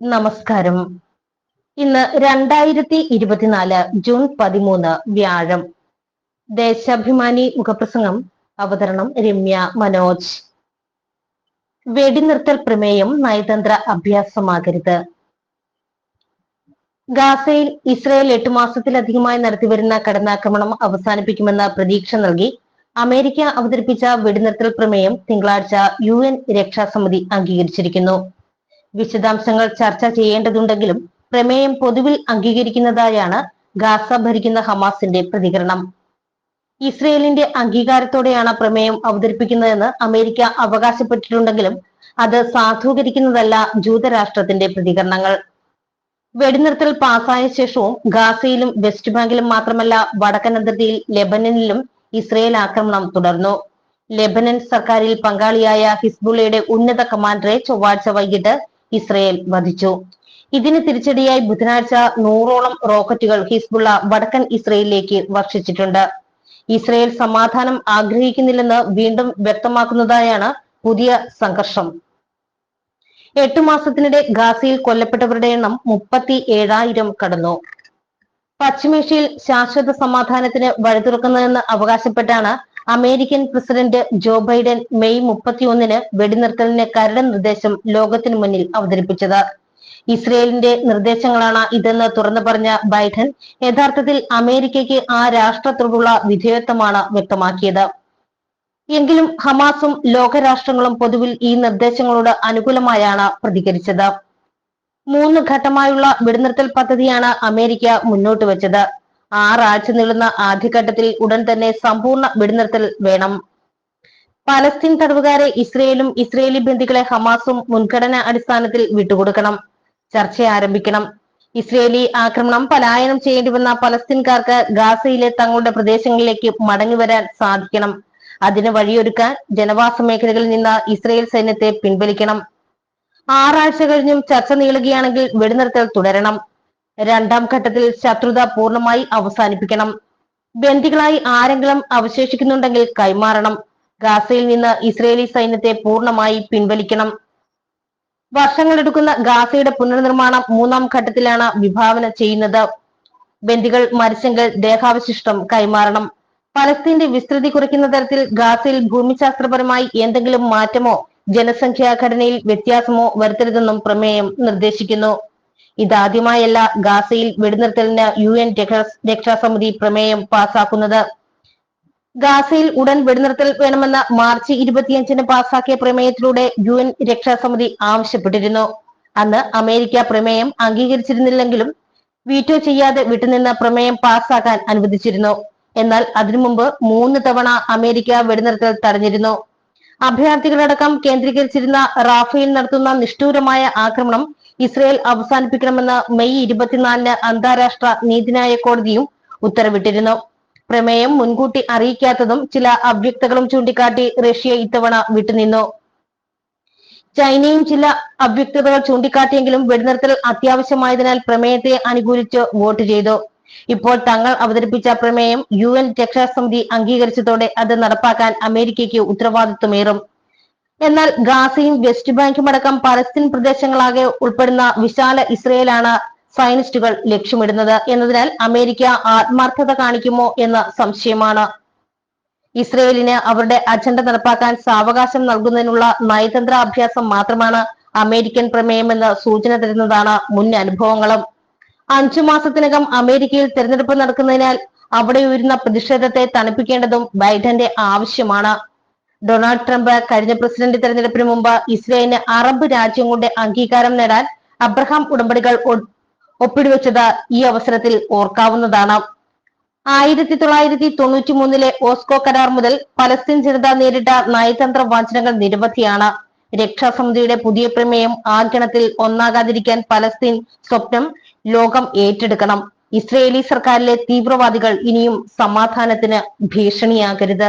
നമസ്കാരം. ഇന്ന് രണ്ടായിരത്തി ഇരുപത്തിനാല് ജൂൺ പതിമൂന്ന് വ്യാഴം. ദേശാഭിമാനി മുഖപ്രസംഗം അവതരണം രമ്യ മനോജ്. വെടിനിർത്തൽ പ്രമേയം നയതന്ത്ര അഭ്യാസമാകരുത്. ഗാസയിൽ ഇസ്രയേൽ എട്ടു മാസത്തിലധികമായി നടത്തിവരുന്ന കടന്നാക്രമണം അവസാനിപ്പിക്കുമെന്ന പ്രതീക്ഷ നൽകി അമേരിക്ക അവതരിപ്പിച്ച വെടിനിർത്തൽ പ്രമേയം തിങ്കളാഴ്ച യു എൻ രക്ഷാസമിതി അംഗീകരിച്ചിരിക്കുന്നു. വിശദാംശങ്ങൾ ചർച്ച ചെയ്യേണ്ടതുണ്ടെങ്കിലും പ്രമേയം പൊതുവിൽ അംഗീകരിക്കുന്നതായാണ് ഗാസ ഭരിക്കുന്ന ഹമാസിന്റെ പ്രതികരണം. ഇസ്രയേലിന്റെ അംഗീകാരത്തോടെയാണ് പ്രമേയം അവതരിപ്പിക്കുന്നതെന്ന് അമേരിക്ക അവകാശപ്പെട്ടിട്ടുണ്ടെങ്കിലും അത് സാധൂകരിക്കുന്നതല്ല ജൂതരാഷ്ട്രത്തിന്റെ പ്രതികരണങ്ങൾ. വെടിനിർത്തൽ പാസായ ശേഷവും ഗാസയിലും വെസ്റ്റ് ബാങ്കിലും മാത്രമല്ല വടക്കൻ അതിർത്തിയിൽ ലെബനനിലും ഇസ്രയേൽ ആക്രമണം തുടർന്നു. ലെബനൻ സർക്കാരിൽ പങ്കാളിയായ ഹിസ്ബുള്ളയുടെ ഉന്നത കമാൻഡറെ ചൊവ്വാഴ്ച വൈകിട്ട് ഇസ്രയേൽ വധിച്ചു. ഇതിന് തിരിച്ചടിയായി ബുധനാഴ്ച നൂറോളം റോക്കറ്റുകൾ ഹിസ്ബുള്ള വടക്കൻ ഇസ്രയേലിലേക്ക് വർഷിച്ചിട്ടുണ്ട്. ഇസ്രയേൽ സമാധാനം ആഗ്രഹിക്കുന്നില്ലെന്ന് വീണ്ടും വ്യക്തമാക്കുന്നതായാണ് പുതിയ സംഘർഷം. എട്ടു മാസത്തിനിടെ ഗാസയിൽ കൊല്ലപ്പെട്ടവരുടെ എണ്ണം മുപ്പത്തി ഏഴായിരം കടന്നു. പശ്ചിമേഷ്യയിൽ ശാശ്വത സമാധാനത്തിന് വഴിതുറക്കുന്നതെന്ന് അവകാശപ്പെട്ടാണ് American president Joe Biden May മുപ്പത്തിയൊന്നിന് വെടിനിർത്തലിന് കരട് നിർദ്ദേശം ലോകത്തിനു മുന്നിൽ അവതരിപ്പിച്ചത്. ഇസ്രയേലിന്റെ നിർദ്ദേശങ്ങളാണ് ഇതെന്ന് തുറന്നു പറഞ്ഞ ബൈഡൻ യഥാർത്ഥത്തിൽ അമേരിക്കയ്ക്ക് ആ രാഷ്ട്രത്തോടുള്ള വിധേയത്വമാണ് വ്യക്തമാക്കിയത്. എങ്കിലും ഹമാസും ലോകരാഷ്ട്രങ്ങളും പൊതുവിൽ ഈ നിർദ്ദേശങ്ങളോട് അനുകൂലമായാണ് പ്രതികരിച്ചത്. മൂന്ന് ഘട്ടമായുള്ള വെടിനിർത്തൽ പദ്ധതിയാണ് അമേരിക്ക മുന്നോട്ട് വെച്ചത്. ആറാഴ്ച നീളുന്ന ആദ്യഘട്ടത്തിൽ ഉടൻ തന്നെ സമ്പൂർണ വെടിനിർത്തൽ വേണം. പലസ്തീൻ തടവുകാരെ ഇസ്രയേലും ഇസ്രയേലി ബന്ധികളെ ഹമാസും മുൻഗണനാ അടിസ്ഥാനത്തിൽ വിട്ടുകൊടുക്കണം. ചർച്ച ആരംഭിക്കണം. ഇസ്രയേലി ആക്രമണം പലായനം ചെയ്യേണ്ടി വന്ന പലസ്തീൻകാർക്ക് ഗാസയിലെ തങ്ങളുടെ പ്രദേശങ്ങളിലേക്ക് മടങ്ങിവരാൻ സാധിക്കണം. അതിന് വഴിയൊരുക്കാൻ ജനവാസ മേഖലകളിൽ നിന്ന് ഇസ്രയേൽ സൈന്യത്തെ പിൻവലിക്കണം. ആറാഴ്ച കഴിഞ്ഞും ചർച്ച നീളുകയാണെങ്കിൽ വെടിനിർത്തൽ തുടരണം. രണ്ടാം ഘട്ടത്തിൽ ശത്രുത പൂർണമായി അവസാനിപ്പിക്കണം. ബന്ദികളായി ആരെങ്കിലും അവശേഷിക്കുന്നുണ്ടെങ്കിൽ കൈമാറണം. ഗാസയിൽ നിന്ന് ഇസ്രയേലി സൈന്യത്തെ പൂർണമായി പിൻവലിക്കണം. വർഷങ്ങളെടുക്കുന്ന ഗാസയുടെ പുനർനിർമ്മാണം മൂന്നാം ഘട്ടത്തിലാണ് വിഭാവന ചെയ്യുന്നത്. ബന്ദികൾ മരിച്ചെങ്കിൽ ദേഹാവശിഷ്ടം കൈമാറണം. പലസ്തീന്റെ വിസ്തൃതി കുറയ്ക്കുന്ന തരത്തിൽ ഗാസയിൽ ഭൂമിശാസ്ത്രപരമായി എന്തെങ്കിലും മാറ്റമോ ജനസംഖ്യാ ഘടനയിൽ വ്യത്യാസമോ വരുത്തരുതെന്നും പ്രമേയം നിർദ്ദേശിക്കുന്നു. ഇതാദ്യമായല്ല ഗാസയിൽ വെടിനിർത്തലിന് യു എൻ രക്ഷാസമിതി പ്രമേയം പാസാക്കുന്നത്. ഗാസയിൽ ഉടൻ വെടിനിർത്തൽ വേണമെന്ന മാർച്ച് ഇരുപത്തിയഞ്ചിന് പാസാക്കിയ പ്രമേയത്തിലൂടെ യു എൻ രക്ഷാസമിതി ആവശ്യപ്പെട്ടിരുന്നു. അന്ന് അമേരിക്ക പ്രമേയം അംഗീകരിച്ചിരുന്നില്ലെങ്കിലും വീറ്റോ ചെയ്യാതെ വിട്ടുനിന്ന പ്രമേയം പാസാക്കാൻ അനുവദിച്ചിരുന്നു. എന്നാൽ അതിനു മുമ്പ് മൂന്ന് തവണ അമേരിക്ക വെടിനിർത്തൽ തടഞ്ഞിരുന്നു. അഭയാർത്ഥികളടക്കം കേന്ദ്രീകരിച്ചിരുന്ന റാഫേൽ നടത്തുന്ന നിഷ്ഠൂരമായ ആക്രമണം ഇസ്രയേൽ അവസാനിപ്പിക്കണമെന്ന് മെയ് ഇരുപത്തിനാലിന് അന്താരാഷ്ട്ര നീതിന്യായ കോടതിയും ഉത്തരവിട്ടിരുന്നു. പ്രമേയം മുൻകൂട്ടി അറിയിക്കാത്തതും ചില അവ്യക്തകളും ചൂണ്ടിക്കാട്ടി റഷ്യ ഇത്തവണ വിട്ടുനിന്നു. ചൈനയും ചില അവ്യക്തതകൾ ചൂണ്ടിക്കാട്ടിയെങ്കിലും വെടിനിർത്തൽ അത്യാവശ്യമായതിനാൽ പ്രമേയത്തെ അനുകൂലിച്ച് വോട്ട് ചെയ്തു. ഇപ്പോൾ തങ്ങൾ അവതരിപ്പിച്ച പ്രമേയം യു എൻ രക്ഷാസമിതി അംഗീകരിച്ചതോടെ അത് നടപ്പാക്കാൻ അമേരിക്കയ്ക്ക് ഉത്തരവാദിത്വമേറും. എന്നാൽ ഗാസയും വെസ്റ്റ് ബാങ്കും അടക്കം പലസ്തീൻ പ്രദേശങ്ങളാകെ ഉൾപ്പെടുന്ന വിശാല ഇസ്രയേലാണ് സയനിസ്റ്റുകൾ ലക്ഷ്യമിടുന്നത് എന്നതിനാൽ അമേരിക്ക ആത്മാർത്ഥത കാണിക്കുമോ എന്ന സംശയമാണ്. ഇസ്രയേലിന് അവരുടെ അജണ്ട നടപ്പാക്കാൻ സാവകാശം നൽകുന്നതിനുള്ള നയതന്ത്ര അഭ്യാസം മാത്രമാണ് അമേരിക്കൻ പ്രമേയമെന്ന് സൂചന തരുന്നതാണ് മുൻ അനുഭവങ്ങളും. അഞ്ചു മാസത്തിനകം അമേരിക്കയിൽ തെരഞ്ഞെടുപ്പ് നടക്കുന്നതിനാൽ അവിടെ ഉയരുന്ന പ്രതിഷേധത്തെ തണുപ്പിക്കേണ്ടതും ബൈഡന്റെ ആവശ്യമാണ്. ഡൊണാൾഡ് ട്രംപ് കഴിഞ്ഞ പ്രസിഡന്റ് തെരഞ്ഞെടുപ്പിന് മുമ്പ് ഇസ്രയേലിന് അറബ് രാജ്യങ്ങളുടെ അംഗീകാരം നേടാൻ അബ്രഹാം ഉടമ്പടികൾ ഒപ്പിടുവെച്ചത് ഈ അവസരത്തിൽ ഓർക്കാവുന്നതാണ്. ആയിരത്തി തൊള്ളായിരത്തി തൊണ്ണൂറ്റി മൂന്നിലെ ഓസ്കോ കരാർ മുതൽ പലസ്തീൻ ജനത നേരിട്ട നയതന്ത്ര വാചനങ്ങൾ നിരവധിയാണ്. രക്ഷാസമിതിയുടെ പുതിയ പ്രമേയം ആ ഗണത്തിൽ ഒന്നാകാതിരിക്കാൻ പലസ്തീൻ സ്വപ്നം ലോകം ഏറ്റെടുക്കണം. ഇസ്രയേലി സർക്കാരിലെ തീവ്രവാദികൾ ഇനിയും സമാധാനത്തിന് ഭീഷണിയാകരുത്.